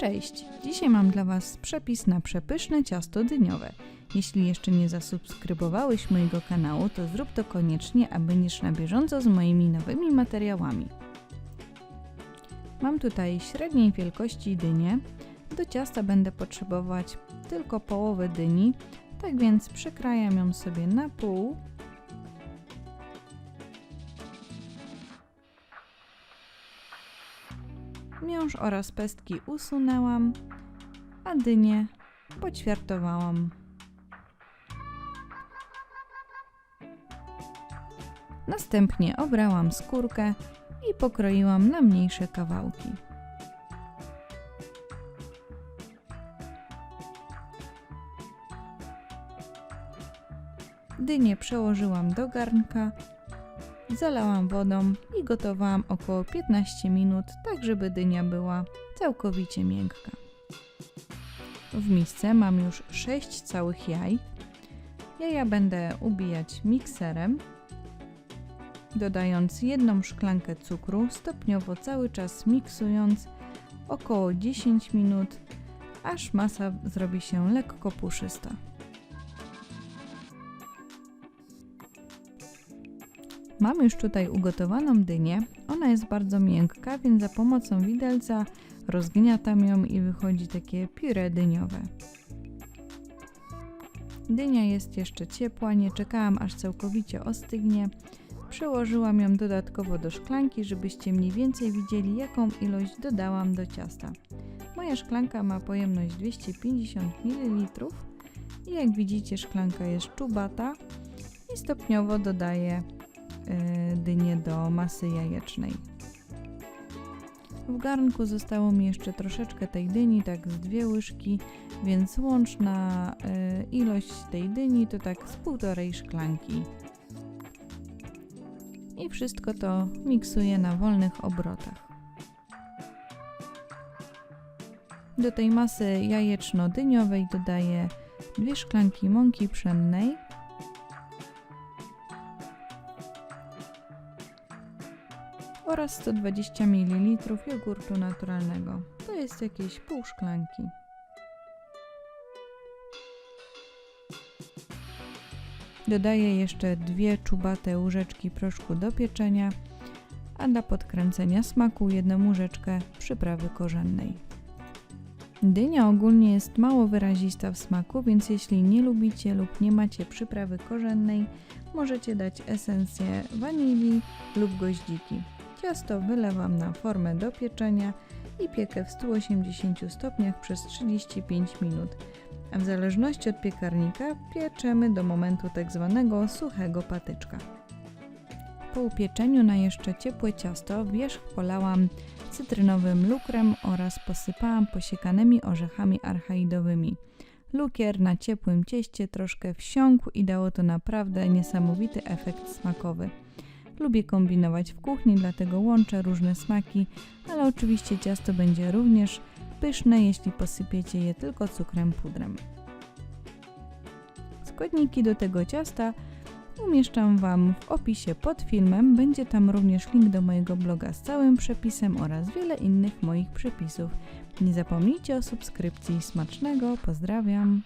Cześć! Dzisiaj mam dla Was przepis na przepyszne ciasto dyniowe. Jeśli jeszcze nie zasubskrybowałeś mojego kanału, to zrób to koniecznie, aby będziesz na bieżąco z moimi nowymi materiałami. Mam tutaj średniej wielkości dynię. Do ciasta będę potrzebować tylko połowę dyni, tak więc przekrajam ją sobie na pół. Miąższ oraz pestki usunęłam, a dynię poćwiartowałam. Następnie obrałam skórkę i pokroiłam na mniejsze kawałki. Dynię przełożyłam do garnka, zalałam wodą i gotowałam około 15 minut, tak żeby dynia była całkowicie miękka. W misce mam już 6 całych jaj. Jaja będę ubijać mikserem, dodając jedną szklankę cukru, stopniowo cały czas miksując około 10 minut, aż masa zrobi się lekko puszysta. Mam już tutaj ugotowaną dynię. Ona jest bardzo miękka, więc za pomocą widelca rozgniatam ją i wychodzi takie puree dyniowe. Dynia jest jeszcze ciepła, nie czekałam aż całkowicie ostygnie. Przełożyłam ją dodatkowo do szklanki, żebyście mniej więcej widzieli jaką ilość dodałam do ciasta. Moja szklanka ma pojemność 250 ml i jak widzicie szklanka jest czubata i stopniowo dodaję dynię do masy jajecznej. W garnku zostało mi jeszcze troszeczkę tej dyni, tak z dwie łyżki, więc łączna y, ilość tej dyni to tak z półtorej szklanki. I wszystko to miksuję na wolnych obrotach. Do tej masy jajeczno-dyniowej dodaję dwie szklanki mąki pszennej, oraz 120 ml jogurtu naturalnego. To jest jakieś pół szklanki. Dodaję jeszcze dwie czubate łyżeczki proszku do pieczenia, a dla podkręcenia smaku jedną łyżeczkę przyprawy korzennej. Dynia ogólnie jest mało wyrazista w smaku, więc jeśli nie lubicie lub nie macie przyprawy korzennej, możecie dać esencję wanilii lub goździki. Ciasto wylewam na formę do pieczenia i piekę w 180 stopniach przez 35 minut. A w zależności od piekarnika pieczemy do momentu tak zwanego suchego patyczka. Po upieczeniu na jeszcze ciepłe ciasto wierzch polałam cytrynowym lukrem oraz posypałam posiekanymi orzechami archaidowymi. Lukier na ciepłym cieście troszkę wsiąkł i dało to naprawdę niesamowity efekt smakowy. Lubię kombinować w kuchni, dlatego łączę różne smaki, ale oczywiście ciasto będzie również pyszne, jeśli posypiecie je tylko cukrem pudrem. Składniki do tego ciasta umieszczam Wam w opisie pod filmem. Będzie tam również link do mojego bloga z całym przepisem oraz wiele innych moich przepisów. Nie zapomnijcie o subskrypcji. Smacznego, pozdrawiam!